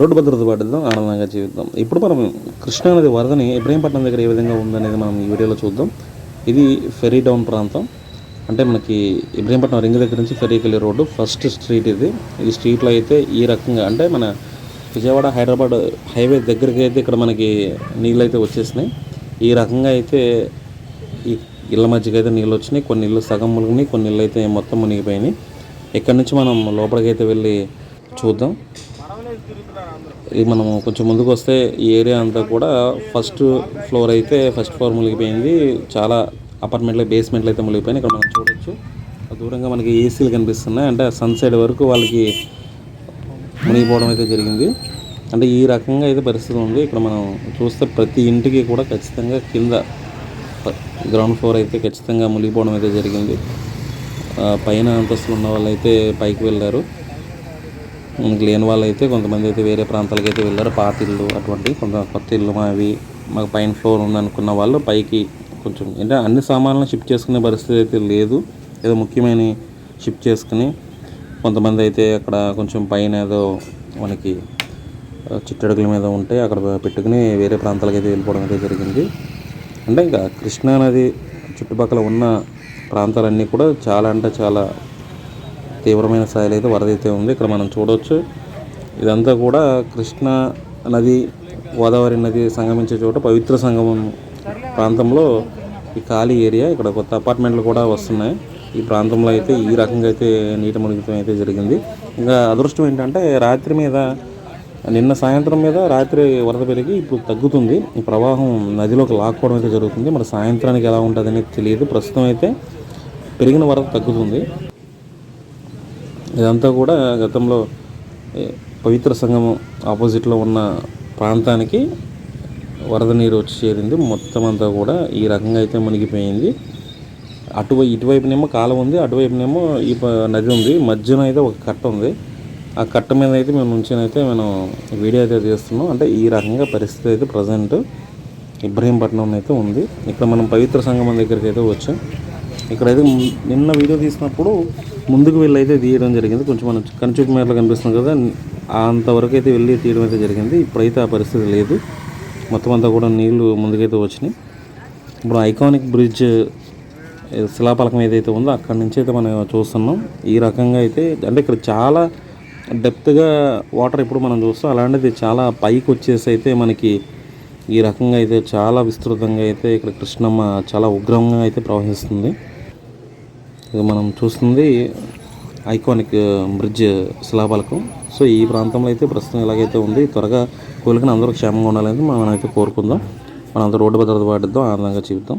Road భద్రత పాటిద్దాం ఆనందంగా జీవిద్దాం. ఇప్పుడు మనం కృష్ణానది వరదని ఇబ్రహీంపట్నం దగ్గర ఏ విధంగా ఉందనేది మనం ఈ వీడియోలో చూద్దాం. ఇది ఫెరీ డౌన్ ప్రాంతం. అంటే మనకి ఇబ్రహీంపట్నం రింగ్ దగ్గర నుంచి ఫెరీకి వెళ్ళే రోడ్డు ఫస్ట్ స్ట్రీట్ ఇది. ఈ స్ట్రీట్లో అయితే ఈ రకంగా అంటే మన విజయవాడ హైదరాబాద్ హైవే దగ్గరికి అయితే ఇక్కడ మనకి నీళ్ళు అయితే వచ్చేసినాయి. ఈ రకంగా అయితే ఈ ఇళ్ళ మధ్యకి అయితే నీళ్ళు వచ్చినాయి. కొన్ని ఇళ్ళు సగం మునిగినాయి కొన్ని ఇళ్ళు అయితే మొత్తం మునిగిపోయినాయి. ఇక్కడ నుంచి మనం లోపలికి అయితే వెళ్ళి చూద్దాం. ఇది మనము కొంచెం ముందుకు వస్తే ఈ ఏరియా అంతా కూడా ఫస్ట్ ఫ్లోర్ అయితే ఫస్ట్ ఫ్లోర్ మునిగిపోయింది. చాలా అపార్ట్మెంట్లు బేస్మెంట్లు అయితే మునిగిపోయినాయి. ఇక్కడ మనం చూడొచ్చు. దూరంగా మనకి ఏసీలు కనిపిస్తున్నాయి. అంటే సన్ సైడ్ వరకు వాళ్ళకి మునిగిపోవడం అయితే జరిగింది. అంటే ఈ రకంగా అయితే పరిస్థితి ఉంది. ఇక్కడ మనం చూస్తే ప్రతి ఇంటికి కూడా ఖచ్చితంగా కింద గ్రౌండ్ ఫ్లోర్ అయితే ఖచ్చితంగా మునిగిపోవడం అయితే జరిగింది. పైన అంతస్తులు ఉన్న వాళ్ళు అయితే పైకి వెళ్ళారు. లేని వాళ్ళు అయితే కొంతమంది అయితే వేరే ప్రాంతాలకు అయితే వెళ్ళారు. పాత ఇల్లు అటువంటి కొంత కొత్త ఇల్లు మావి మాకు పైన ఫ్లోర్ ఉందనుకున్న వాళ్ళు పైకి కొంచెం అంటే అన్ని సామాన్లను షిఫ్ట్ చేసుకునే పరిస్థితి అయితే లేదు. ఏదో ముఖ్యమైన షిఫ్ట్ చేసుకుని కొంతమంది అయితే అక్కడ కొంచెం పైన ఏదో మనకి చిట్టడుగుల మీద ఉంటే అక్కడ పెట్టుకుని వేరే ప్రాంతాలకు అయితే వెళ్ళిపోవడం అయితే జరిగింది. అంటే ఇంకా కృష్ణా నది చుట్టుపక్కల ఉన్న ప్రాంతాలన్నీ కూడా చాలా అంటే చాలా తీవ్రమైన స్థాయిలో అయితే వరద అయితే ఉంది. ఇక్కడ మనం చూడవచ్చు ఇదంతా కూడా కృష్ణా నది గోదావరి నది సంగమించే చోట పవిత్ర సంగమం ప్రాంతంలో ఈ ఖాళీ ఏరియా. ఇక్కడ కొత్త అపార్ట్మెంట్లు కూడా వస్తున్నాయి. ఈ ప్రాంతంలో అయితే ఈ రకంగా అయితే నీటి మునిగితం అయితే జరిగింది. ఇంకా అదృష్టం ఏంటంటే రాత్రి మీద నిన్న సాయంత్రం మీద రాత్రి వరద పెరిగి ఇప్పుడు తగ్గుతుంది. ఈ ప్రవాహం నదిలోకి లాక్కోవడం అయితే జరుగుతుంది. మరి సాయంత్రానికి ఎలా ఉంటుందని తెలియదు. ప్రస్తుతం అయితే పెరిగిన వరద తగ్గుతుంది. ఇదంతా కూడా గతంలో పవిత్ర సంఘం ఆపోజిట్లో ఉన్న ప్రాంతానికి వరద నీరు వచ్చి చేరింది. మొత్తం అంతా కూడా ఈ రకంగా అయితే మునిగిపోయింది. అటువై ఇటువైపునేమో కాలం ఉంది అటువైపునేమో ఈ నది ఉంది. మధ్యన అయితే ఒక కట్ట ఉంది. ఆ కట్ట మీద అయితే మేము నుంచినైతే మేము మనం వీడియో అయితే తీస్తున్నాం. అంటే ఈ రకంగా పరిస్థితి అయితే ప్రజెంట్ ఇబ్రహీంపట్నం అయితే ఉంది. ఇక్కడ మనం పవిత్ర సంగమం దగ్గరికి అయితే వచ్చాం. ఇక్కడైతే నిన్న వీడియో తీసినప్పుడు ముందుకు వెళ్ళి అయితే తీయడం జరిగింది. కొంచెం మనం కనుచూపు మేరలో కనిపిస్తుంది కదా అంతవరకు అయితే వెళ్ళి తీయడం అయితే జరిగింది. ఇప్పుడైతే ఆ పరిస్థితి లేదు. మొత్తం అంతా కూడా నీళ్ళు ముందుకైతే వచ్చినాయి. ఇప్పుడు ఐకానిక్ బ్రిడ్జ్ శిలాపలకం ఏదైతే ఉందో అక్కడి నుంచి అయితే మనం చూస్తున్నాం. ఈ రకంగా అయితే అంటే ఇక్కడ చాలా డెప్త్గా వాటర్ ఇప్పుడు మనం చూస్తాం. అలాంటిది చాలా పైకి వచ్చేసి అయితే మనకి ఈ రకంగా అయితే చాలా విస్తృతంగా అయితే ఇక్కడ కృష్ణమ్మ చాలా ఉగ్రంగా అయితే ప్రవహిస్తుంది. ఇది మనం చూస్తుంది ఐకానిక్ బ్రిడ్జ్ శిలాపలకం సో ఈ ప్రాంతంలో అయితే ప్రస్తుతం ఎలాగైతే ఉంది త్వరగా కోలుకుని అందరూ క్షేమంగా ఉండాలని మనం అయితే కోరుకుందాం. మనం అందరూ రోడ్డు భద్రత పాటిద్దాం ఆనందంగా జీవిద్దాం.